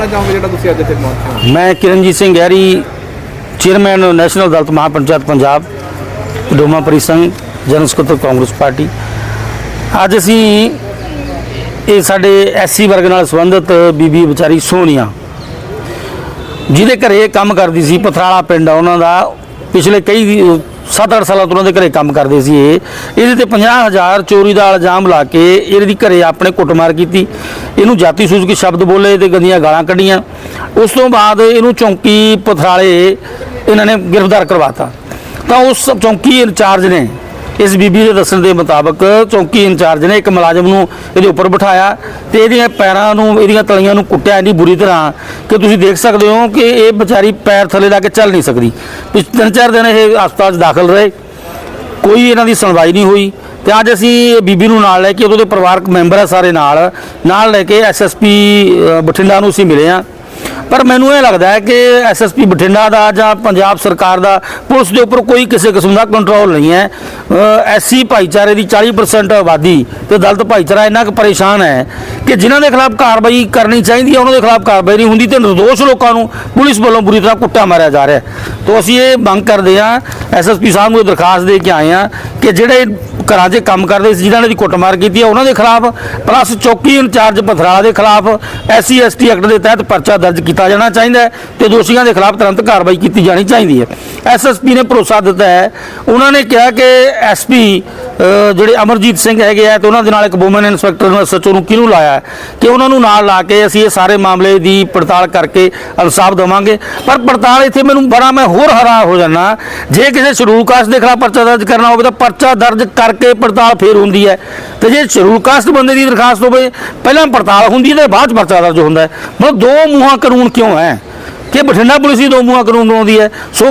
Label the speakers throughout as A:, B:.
A: ਕਹਿਣਾ ਚਾਹੋਗੇ ਜਿਹੜਾ ਤੁਸੀਂ ਅੱਜ ਇੱਥੇ ਪਹੁੰਚੇ ਹੋ?
B: ਮੈਂ ਕਿਰਨਜੀਤ ਸਿੰਘ ਗਹਿਰੀ, ਚੇਅਰਮੈਨ ਨੈਸ਼ਨਲ ਅਦਾਲਤ ਮਹਾਪੰਚਾਇਤ ਪੰਜਾਬ, ਡੋਮਾ ਪਰਿਸੰਘ, ਜਨਰਲ ਸਕੱਤਰ ਕਾਂਗਰਸ ਪਾਰਟੀ। ਅੱਜ ਅਸੀਂ ਇਹ ਸਾਡੇ ਐਸਸੀ ਵਰਗ ਨਾਲ ਸੰਬੰਧਿਤ ਬੀਬੀ ਵਿਚਾਰੀ ਸੋਨੀਆ, ਜਿਹਦੇ ਘਰੇ ਕੰਮ ਕਰਦੀ ਸੀ, ਪਥਰਾਲਾ ਪਿੰਡ ਆ ਉਹਨਾਂ ਦਾ। ਪਿਛਲੇ ਕਈ 7-8 ਸਾਲਾਂ ਤੋਂ ਉਹਨਾਂ ਦੇ ਘਰੇ ਕੰਮ ਕਰਦੇ ਸੀ ਇਹ। ਇਹਦੇ ਤੇ 50000 ਚੋਰੀ ਦਾ ਇਲਜ਼ਾਮ ਲਾ ਕੇ ਇਹਦੀ ਘਰੇ ਆਪਣੇ ਕੁੱਟਮਾਰ ਕੀਤੀ। ਇਹਨੂੰ ਜਾਤੀ ਸੂਚਕ ਸ਼ਬਦ ਬੋਲੇ ਤੇ ਗੰਦੀਆਂ ਗਾਲਾਂ ਕੱਢੀਆਂ। ਉਸ ਤੋਂ ਬਾਅਦ ਇਹਨੂੰ ਚੌਂਕੀ ਪਥਰਾਲੇ ਇਹਨਾਂ ਨੇ ਗ੍ਰਿਫਤਾਰ ਕਰਵਾਤਾ। ਤਾਂ ਉਸ ਚੌਂਕੀ ਇੰਚਾਰਜ ਨੇ ਇਸ ਬੀਬੀ ਦੇ ਦੱਸਣ ਦੇ ਮੁਤਾਬਕ ਚੌਂਕੀ ਇੰਚਾਰਜ ਨੇ ਇੱਕ ਮੁਲਾਜ਼ਮ ਨੂੰ ਇਹਦੇ ਉੱਪਰ ਬਿਠਾਇਆ ਤੇ ਇਹਦੀਆਂ ਪੈਰਾਂ ਨੂੰ, ਇਹਦੀਆਂ ਤਲੀਆਂ ਨੂੰ ਕੁੱਟਿਆ ਇੰਨੀ ਬੁਰੀ ਤਰ੍ਹਾਂ ਕਿ ਤੁਸੀਂ ਦੇਖ ਸਕਦੇ ਹੋ ਕਿ ਇਹ ਵਿਚਾਰੀ ਪੈਰ ਥੱਲੇ ਲਾ ਕੇ ਚੱਲ ਨਹੀਂ ਸਕਦੀ। ਪਿਛਲੇ ਤਿੰਨ ਚਾਰ ਦਿਨ ਇਹ ਹਸਪਤਾਲ 'ਚ ਦਾਖਲ ਰਹੇ। ਕੋਈ ਇਹਨਾਂ ਦੀ ਸੁਣਵਾਈ ਨਹੀਂ ਹੋਈ ਤੇ ਅੱਜ ਅਸੀਂ ਬੀਬੀ ਨੂੰ ਨਾਲ ਲੈ ਕੇ ਉਹਦੇ ਪਰਿਵਾਰਕ ਮੈਂਬਰ ਆ ਸਾਰੇ ਨਾਲ ਨਾਲ ਲੈ ਕੇ ਐਸਐਸਪੀ ਬਠਿੰਡਾ ਨੂੰ ਅਸੀਂ ਮਿਲੇ ਆ ਪਰ ਮੈਨੂੰ ਇਹ ਲੱਗਦਾ ਹੈ ਕਿ ਐਸਐਸਪੀ ਬਠਿੰਡਾ ਦਾ ਜਾਂ ਪੰਜਾਬ ਸਰਕਾਰ ਦਾ ਪੁਲਿਸ ਦੇ ਉੱਪਰ ਕੋਈ ਕਿਸੇ ਕਿਸਮ ਦਾ ਕੰਟਰੋਲ ਨਹੀਂ ਹੈ। ਐਸਸੀ ਭਾਈਚਾਰੇ ਦੀ 40% ਆਬਾਦੀ ਤੇ ਦਲਤ ਭਾਈਚਾਰਾ ਇੰਨਾ ਕੁ ਪਰੇਸ਼ਾਨ ਹੈ ਕਿ ਜਿਨ੍ਹਾਂ ਦੇ ਖਿਲਾਫ ਕਾਰਵਾਈ ਕਰਨੀ ਚਾਹੀਦੀ ਹੈ, ਉਹਨਾਂ ਦੇ ਖਿਲਾਫ ਕਾਰਵਾਈ ਨਹੀਂ ਹੁੰਦੀ ਤੇ ਨਿਰਦੋਸ਼ ਲੋਕਾਂ ਨੂੰ ਪੁਲਿਸ ਵੱਲੋਂ ਬੁਰੀ ਤਰ੍ਹਾਂ ਕੁੱਟਿਆ ਮਾਰਿਆ ਜਾ ਰਿਹਾ ਹੈ। ਤੋਂ ਅਸੀਂ ਇਹ ਮੰਗ ਕਰਦੇ ਹਾਂ ਐਸਐਸਪੀ ਸਾਹਿਬ ਨੂੰ ਇਹ ਦਰਖਾਸਤ ਦੇ ਕੇ ਆਏ ਹਾਂ ਕਿ ਜਿਹੜੇ ਘਰਾਂ 'ਚ ਕੰਮ ਕਰਦੇ ਸੀ, ਜਿਨ੍ਹਾਂ ਨੇ ਕੁੱਟਮਾਰ ਕੀਤੀ ਹੈ, ਉਹਨਾਂ ਦੇ ਖਿਲਾਫ ਪਲੱਸ ਚੌਕੀ ਇੰਚਾਰਜ ਪਥਰਾਲਾ ਦੇ ਖਿਲਾਫ ਐਸਸੀ, ਐਸਟੀ ਐਕਟ ਦੇ ਤਹਿਤ ਪਰਚਾ ਦਰਜ ਕੀਤਾ ਜਾਣਾ ਚਾਹੀਦਾ ਹੈ ਤੇ ਦੋਸ਼ੀਆਂ ਦੇ ਖਿਲਾਫ ਤੁਰੰਤ ਕਾਰਵਾਈ ਕੀਤੀ ਜਾਣੀ ਚਾਹੀਦੀ ਹੈ। ਐਸਐਸਪੀ ਨੇ ਭਰੋਸਾ ਦਿੱਤਾ ਹੈ। ਉਹਨਾਂ ਨੇ ਕਿਹਾ ਕਿ ਐਸਪੀ ਜਿਹੜੇ ਅਮਰਜੀਤ ਸਿੰਘ ਹੈਗੇ ਆ ਤੇ ਉਹਨਾਂ ਦੇ ਨਾਲ ਇੱਕ ਵੂਮਨ ਇਨਸਪੈਕਟਰ ਨੂੰ ਸੱਚੋ ਨੂੰ ਕਿਹਨੂੰ ਲਾਇਆ ਕਿ ਉਹਨਾਂ ਨੂੰ ਨਾਲ ਲਾ ਕੇ ਅਸੀਂ ਇਹ ਸਾਰੇ ਮਾਮਲੇ ਦੀ ਪੜਤਾਲ ਕਰਕੇ ਇਨਸਾਫ ਦੇਵਾਂਗੇ। ਪਰ ਪੜਤਾਲ ਇੱਥੇ ਮੈਨੂੰ ਬੜਾ ਮੈਂ ਹੋਰ ਹੈਰਾਨ ਹੋ ਜਾਣਾ ਜੇ ਕਿਸੇ ਸ਼ਡਿਊਲ ਕਾਸਟ ਦੇ ਖਿਲਾਫ ਪਰਚਾ ਦਰਜ ਕਰਨਾ ਹੋਵੇ ਤਾਂ ਪਰਚਾ ਦਰਜ ਕਰਕੇ ਪੜਤਾਲ ਫੇਰ ਹੁੰਦੀ ਹੈ। ਤੇ ਜੇ ਸ਼ਡਿਊਲ ਕਾਸਟ ਬੰਦੇ ਦੀ ਦਰਖਾਸਤ ਹੋਵੇ, ਪਹਿਲਾਂ ਪੜਤਾਲ ਹੁੰਦੀ ਹੈ ਤੇ ਬਾਅਦ ਚ ਪਰਚਾ ਦਰਜ ਹੁੰਦਾ ਹੈ। ਮਤਲਬ ਦੋ ਮੂੰਹਾਂ ਕਾਨੂੰਨ ਕਿਉਂ ਹੈ? ਕਿ ਬਠਿੰਡਾ ਪੁਲਿਸ ਹੀ ਦੋ ਮੂੰਹਾਂ ਕਾਨੂੰਨ ਬਣਾਉਂਦੀ ਹੈ। ਸੋ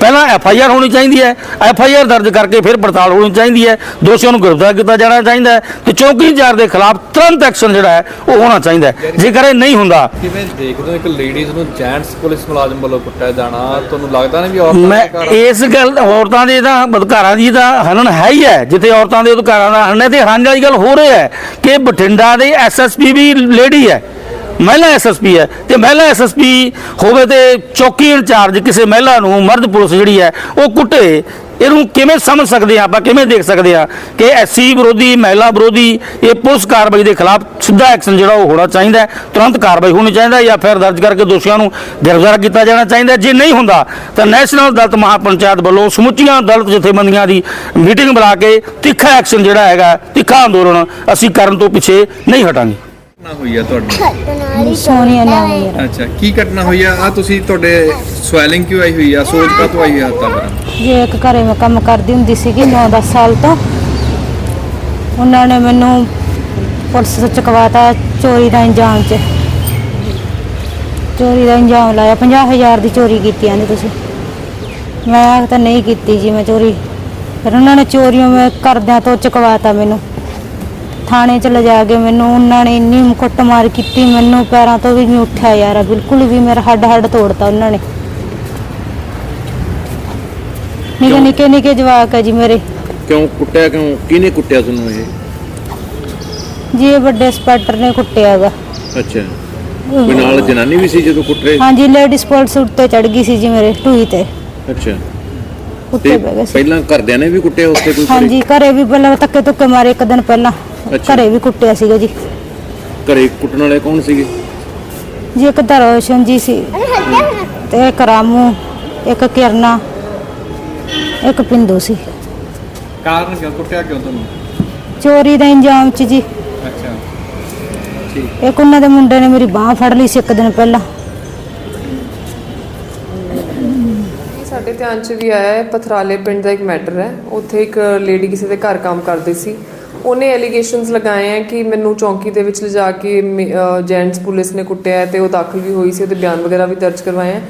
B: ਪਹਿਲਾਂ ਐਫ ਆਈ ਆਰ ਹੋਣੀ ਚਾਹੀਦੀ ਹੈ। ਐਫ ਆਈ ਆਰ ਦਰਜ ਕਰਕੇ ਫਿਰ ਪੜਤਾਲ ਹੋਣੀ ਚਾਹੀਦੀ ਹੈ। ਦੋਸ਼ੀਆਂ ਨੂੰ ਗ੍ਰਿਫਤਾਰ ਕੀਤਾ ਜਾਣਾ ਚਾਹੀਦਾ ਹੈ ਤੇ ਚੌਕੀ ਇੰਚਾਰਜ ਦੇ ਖਿਲਾਫ ਤੁਰੰਤ ਐਕਸ਼ਨ ਜਿਹੜਾ ਹੈ ਉਹ ਹੋਣਾ ਚਾਹੀਦਾ ਹੈ। ਜੇਕਰ ਇਹ ਨਹੀਂ ਹੁੰਦਾ
A: ਕਿਵੇਂ ਦੇਖਦੇ ਹੋ ਇੱਕ ਲੇਡੀਜ਼ ਨੂੰ ਜੈਂਟਸ ਪੁਲਿਸ ਮੁਲਾਜ਼ਮ ਵੱਲੋਂ ਕੁੱਟਿਆ ਜਾਣਾ? ਤੁਹਾਨੂੰ ਲੱਗਦਾ ਨਹੀਂ ਵੀ ਔਰਤਾਂ ਦੇ
B: ਇਸ ਗੱਲ ਔਰਤਾਂ ਦੇ ਤਾਂ ਅਧਿਕਾਰਾਂ ਦੀ ਤਾਂ ਹਨਨ ਹੈ ਹੀ ਹੈ। ਜਿੱਥੇ ਔਰਤਾਂ ਦੇ ਅਧਿਕਾਰਾਂ ਦਾ ਹਨਨ ਹੈ ਤੇ ਹਨਨ ਵਾਲੀ ਗੱਲ ਹੋ ਰਹੀ ਹੈ ਕਿ ਬਠਿੰਡਾ ਦੇ ਐਸਐਸਪੀ ਵੀ ਲੇਡੀ ਹੈ। ਮਹਿਲਾ ਐਸਐਸਪੀ ਹੈ। ਤੇ ਮਹਿਲਾ ਐਸਐਸਪੀ ਹੋਵੇ ਤੇ ਚੌਕੀ ਇੰਚਾਰਜ ਕਿਸੇ ਮਹਿਲਾ ਨੂੰ, ਮਰਦ ਪੁਲਿਸ ਜਿਹੜੀ ਹੈ, ਉਹ ਕੁੱਟੇ। ਇਹਨੂੰ ਕਿਵੇਂ ਸਮਝ ਸਕਦੇ ਆ ਆਪਾਂ, ਕਿਵੇਂ ਦੇਖ ਸਕਦੇ ਆ ਕਿ ਐਸਸੀ ਵਿਰੋਧੀ, ਮਹਿਲਾ ਵਿਰੋਧੀ, ਇਹ ਪੁਲਿਸ ਕਾਰਵਾਈ ਦੇ ਖਿਲਾਫ ਸਿੱਧਾ ਐਕਸ਼ਨ ਜਿਹੜਾ ਉਹ ਹੋਣਾ ਚਾਹੀਦਾ ਤੁਰੰਤ ਕਾਰਵਾਈ ਹੋਣੀ ਚਾਹੀਦਾ ਜਾਂ ਫਿਰ ਦਰਜ ਕਰਕੇ ਦੋਸ਼ੀਆਂ ਨੂੰ ਗ੍ਰਿਫਤਾਰ ਕੀਤਾ ਜਾਣਾ ਚਾਹੀਦਾ ਜੇ ਨਹੀਂ ਹੁੰਦਾ, ਤਾਂ ਨੈਸ਼ਨਲ ਦਲਿਤ ਮਹਾਪੰਚਾਇਤ ਵੱਲੋਂ ਸਮੁੱਚੀਆਂ ਦਲਤ ਜਥੇਬੰਦੀਆਂ ਦੀ ਮੀਟਿੰਗ ਬੁਲਾ ਕੇ ਤਿੱਖਾ ਐਕਸ਼ਨ ਜਿਹੜਾ ਹੈਗਾ, ਤਿੱਖਾ ਅੰਦੋਲਨ ਅਸੀਂ ਕਰਨ ਤੋਂ ਪਿੱਛੇ ਨਹੀਂ ਹਟਾਂਗੇ।
A: ਘਟਨਾ ਹੋਈ ਆ ਤੁਹਾਡੀ?
C: ਸੋਨੀਆ ਨਾਮ ਮੇਰਾ।
A: ਅੱਛਾ ਕੀ ਘਟਨਾ ਹੋਈ ਆ? ਆ ਤੁਸੀਂ ਤੁਹਾਡੇ ਸਵੈਲਿੰਗ ਕਿਉਂ ਆਈ ਹੋਈ ਆ? ਸੋਜ ਕਾ ਤੋਂ ਆਈ ਆ ਤਾਂ
C: ਜੇ ਇੱਕ ਘਰੇ ਮੈਂ ਕੰਮ ਕਰਦੀ ਹੁੰਦੀ ਸੀਗੀ 9-10 ਸਾਲ ਤੋਂ ਉਹਨਾਂ ਨੇ ਮੈਨੂੰ ਪੁਲਿਸ ਤੋਂ ਚੁਕਵਾਤਾ ਚੋਰੀ ਦਾ ਇੰਜਾਮ 'ਚ। ਚੋਰੀ ਦਾ ਇੰਜਾਮ ਲਾਇਆ। 50000 ਦੀ ਚੋਰੀ ਕੀਤੀ ਆਂਦੇ ਤੁਸੀਂ। ਮੈਂ ਆਖ ਤਾਂ ਨਹੀਂ ਕੀਤੀ ਜੀ ਮੈਂ ਚੋਰੀ। ਫਿਰ ਉਹਨਾਂ ਨੇ ਚੋਰੀਆਂ ਮੈਂ ਕਰਦਿਆਂ ਤੋਂ ਚੁਕਵਾਤਾ ਮੈਨੂੰ। ਥਾਣੇ ਚ ਲਿਜਾ ਕੇ ਮੈਨੂੰ ਉਹਨਾਂ ਨੇ ਇੰਨੀ ਕੁੱਟਮਾਰ ਕੀਤੀ ਮੈਨੂੰ ਪੈਰਾਂ ਤੋਂ ਵੀ ਨਹੀਂ ਉੱਠਿਆ ਯਾਰ ਬਿਲਕੁਲ ਵੀ ਮੇਰਾ ਹੱਡ ਹੱਡ ਤੋੜਤਾ ਉਹਨਾਂ ਨੇ। ਨਿੱਕੇ ਨਿੱਕੇ ਨਿੱਕੇ ਜਵਾਕ ਹੈ ਜੀ ਮੇਰੇ।
D: ਕਿਉਂ ਕੁੱਟਿਆ ਕਿਉਂ ਕਿਹਨੇ ਕੁੱਟਿਆ ਤੁਹਾਨੂੰ ਇਹ?
C: ਜੀ ਇਹ ਵੱਡੇ ਇੰਸਪੈਕਟਰ ਨੇ ਕੁੱਟਿਆ ਗਾ
D: ਅੱਛਾ। ਕੋਈ ਨਾਲ ਜਨਾਨੀ ਵੀ ਸੀ ਜਦੋਂ ਕੁੱਟ ਰਹੇ?
C: ਹਾਂਜੀ ਲੇਡੀਜ਼ ਪੁਲਿਸ ਉੱਤੇ ਚੜ ਗਈ ਸੀ ਜੀ ਮੇਰੇ ਢੂਈ ਤੇ।
D: ਅੱਛਾ।
C: ਉੱਤੇ ਬਹਿ ਗਏ ਸੀ।
D: ਪਹਿਲਾਂ ਘਰਦਿਆਂ ਨੇ ਵੀ ਕੁੱਟਿਆ ਉੱਤੇ ਕੋਈ
C: ਹਾਂਜੀ ਘਰੇ ਵੀ ਪਹਿਲਾਂ ਧੱਕੇ ਧੁੱਕੇ ਮਾਰੇ ਇੱਕ ਦਿਨ ਪਹਿਲਾਂ।
D: ਅੱਛਾ।
C: ਘਰੇ ਵੀ ਕੁੱਟਿਆ ਸੀਗਾ ਜੀ।
D: ਘਰੇ ਕੁੱਟਣ ਵਾਲੇ ਕੌਣ ਸੀਗੇ?
C: ਜੀ ਇੱਕ ਤਾਂ ਰੋਸ਼ਨ ਜੀ ਸੀ ਤੇ ਇੱਕ ਰਾਮੂ ਇੱਕ ਕਿਰਨਾ ਇੱਕ ਪਿੰਦੂ ਸੀ।
A: ਕਾਰਨ ਕਿਉਂ ਕੁੱਟਿਆ ਕਿਉਂ ਤੁਹਾਨੂੰ?
C: ਚੋਰੀ ਦਾ ਇੰਜਾਮ ਚ ਜੀ।
A: ਅੱਛਾ
C: ਇੱਕ ਉਹਨਾਂ ਦੇ ਮੁੰਡੇ ਨੇ ਮੇਰੀ ਬਾਹ ਫੜ ਲਈ ਸੀ ਇੱਕ ਦਿਨ ਪਹਿਲਾਂ।
E: ਸਾਡੇ ਧਿਆਨ 'ਚ ਵੀ ਆਇਆ ਹੈ ਪਥਰਾਲੇ ਪਿੰਡ ਦਾ ਇੱਕ ਮੈਟਰ ਹੈ। ਉੱਥੇ ਇੱਕ ਲੇਡੀ ਕਿਸੇ ਦੇ ਘਰ ਕੰਮ ਕਰਦੀ ਸੀ। ਉਹਨੇ ਐਲੀਗੇਸ਼ਨਸ ਲਗਾਏ ਹੈ ਕਿ ਮੈਨੂੰ ਚੌਂਕੀ ਦੇ ਵਿੱਚ ਲਿਜਾ ਕੇ ਜੈਂਟਸ ਪੁਲਿਸ ਨੇ ਕੁੱਟਿਆ ਹੈ ਤੇ ਉਹ ਦਾਖਲ ਵੀ ਹੋਈ ਸੀ, ਉਹਦੇ ਬਿਆਨ ਵਗੈਰਾ ਵੀ ਦਰਜ ਕਰਵਾਏ ਹੈ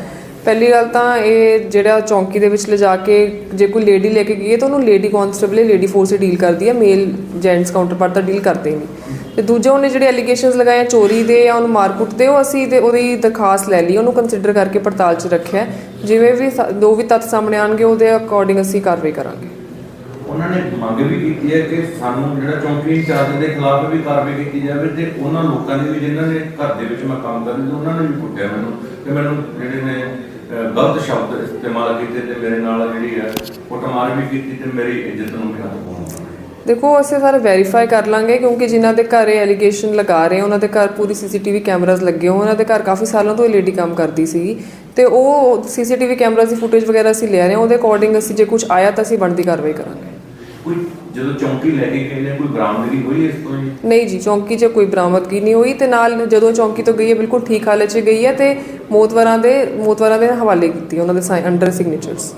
E: ਪਹਿਲੀ ਗੱਲ ਤਾਂ ਇਹ ਜਿਹੜਾ ਚੌਂਕੀ ਦੇ ਵਿੱਚ ਲਿਜਾ ਕੇ ਜੇ ਕੋਈ ਲੇਡੀ ਲੈ ਕੇ ਗਈ ਹੈ ਤਾਂ ਉਹਨੂੰ ਲੇਡੀ ਕਨਸਟੇਬਲ ਲੇਡੀ ਫੋਰਸ ਹੀ ਡੀਲ ਕਰਦੀ ਹੈ ਮੇਲ ਜੈਂਟਸ ਕਾਊਂਟਰਪਾਰਟ ਤਾਂ ਡੀਲ ਕਰਦੇ ਨਹੀਂ। ਤੇ ਦੂਜੇ ਉਹਨੇ ਜਿਹੜੇ ਐਲੀਗੇਸ਼ਨਸ ਲਗਾਏ ਚੋਰੀ ਦੇ ਜਾਂ ਉਹਨੂੰ ਮਾਰਕੁੱਟ ਦੇ, ਉਹ ਅਸੀਂ ਤੇ ਉਹਦੀ ਦਰਖਾਸਤ ਲੈ ਲਈ, ਉਹਨੂੰ ਕੰਸੀਡਰ ਕਰਕੇ ਪੜਤਾਲ 'ਚ ਰੱਖਿਆ। ਜਿਵੇਂ ਵੀ ਸ- ਦੋ ਵੀ ਤੱਥ ਸਾਹਮਣੇ ਆਣਗੇ ਉਹਦੇ ਅਕੋਰਡਿੰਗ ਅਸੀਂ ਕਾਰਵਾਈ ਕਰਾਂਗੇ।
F: ਉਹਨਾਂ ਨੇ ਮੰਗ ਵੀ ਕੀਤੀ ਹੈ ਕਿ ਸਾਨੂੰ ਜਿਹੜਾ ਚੌਂਕੀ ਇੰਚਾਰਜ ਦੇ ਖਿਲਾਫ ਵੀ ਕਾਰਵਾਈ ਕੀਤੀ ਜਾਵੇ ਤੇ ਉਹਨਾਂ ਲੋਕਾਂ ਦੀ ਵੀ ਜਿਨ੍ਹਾਂ ਨੇ ਘਰ ਦੇ ਵਿੱਚ ਮੈਂ ਕੰਮ ਕਰਦਾ ਸੀ, ਉਹਨਾਂ ਨੇ ਵੀ ਕੁੱਟਿਆ ਮੈਨੂੰ ਤੇ ਮੈਨੂੰ ਜਿਹੜੇ ਨੇ ਗਲਤ ਸ਼ਬਦ ਇਸਤੇਮਾਲ ਕੀਤੇ ਤੇ ਮੇਰੇ ਨਾਲ ਜਿਹੜੀ ਹੈ ਕੁੱਟਮਾਰ ਵੀ ਕੀਤੀ ਤੇ ਮੇਰੀ ਇੱਜ਼ਤ ਨੂੰ ਵੀ ਹੱਥ ਪਾਉਣਾ
E: ਦੇਖੋ, ਅਸੀਂ ਸਾਰੇ ਵੈਰੀਫਾਈ ਕਰ ਲਾਂਗੇ ਕਿਉਂਕਿ ਜਿਨ੍ਹਾਂ ਦੇ ਘਰ ਇਹ ਐਲੀਗੇਸ਼ਨ ਲਗਾ ਰਹੇ ਉਹਨਾਂ ਦੇ ਘਰ ਪੂਰੀ ਸੀਸੀਟੀਵੀ ਕੈਮਰਾਜ਼ ਲੱਗੇ ਹੋਏ ਉਹਨਾਂ ਦੇ ਘਰ ਕਾਫੀ ਸਾਲਾਂ ਤੋਂ ਇਹ ਲੇਡੀ ਕੰਮ ਕਰਦੀ ਸੀਗੀ ਤੇ ਉਹ ਸੀਸੀਟੀਵੀ ਕੈਮਰਾਜ਼ ਦੀ ਫੁਟੇਜ ਵਗੈਰਾ ਅਸੀਂ ਲੈ ਰਹੇ ਹਾਂ ਉਹਦੇ ਅਕੋਰਡਿੰਗ ਅਸੀਂ ਜੇ ਕੁਝ ਆਇਆ ਤਾਂ ਅਸੀਂ ਬਣਦੀ ਕਾਰਵਾਈ ਕਰਾਂਗੇ।
F: ਜਦੋਂ ਚੌਂਕੀ ਲੈ ਕੇ ਗਏ ਨੇ ਕੋਈ ਬਰਾਮਦਗੀ ਹੋਈ ਇਸ ਤੋਂ ਜੀ?
E: ਨਹੀਂ ਜੀ ਚੌਂਕੀ 'ਚ ਕੋਈ ਬਰਾਮਦਗੀ ਨਹੀਂ ਹੋਈ ਤੇ ਨਾਲ ਜਦੋਂ ਚੌਂਕੀ ਤੋਂ ਗਈ ਹੈ ਬਿਲਕੁਲ ਠੀਕ ਹਾਲਤ 'ਚ ਗਈ ਹੈ ਤੇ ਮੋਤਵਰਾਂ ਦੇ ਮੋਤਵਰਾਂ ਦੇ ਹਵਾਲੇ ਕੀਤੀ ਉਹਨਾਂ ਦੇ ਅੰਡਰ ਸਿਗਨੇਚਰਸ।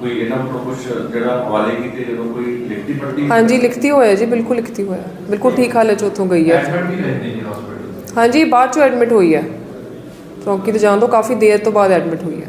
F: ਕੋਈ ਇਹਨਾਂ ਕੁਝ ਜਿਹੜਾ ਹਵਾਲੇ ਕੀਤੇ ਜਦੋਂ ਕੋਈ ਲਿਖਤੀ ਪੜਤੀ
E: ਹਾਂਜੀ ਲਿਖਤੀ ਹੋਇਆ ਜੀ ਬਿਲਕੁਲ ਲਿਖਤੀ ਹੋਇਆ। ਬਿਲਕੁਲ ਠੀਕ ਹਾਲਤ 'ਚ ਉੱਥੋਂ ਗਈ ਹੈ।
F: ਐਡਮਿਟ ਵੀ ਰਹਿੰਦੇ ਜੀ ਹਸਪੀਟਲ
E: ਹਾਂਜੀ ਬਾਅਦ 'ਚੋਂ ਐਡਮਿਟ ਹੋਈ ਹੈ। ਚੌਂਕੀ ਤੇ ਜਾਣ ਤੋਂ ਕਾਫੀ ਦੇਰ ਤੋਂ ਬਾਅਦ ਐਡਮਿਟ ਹੋਈ ਹੈ।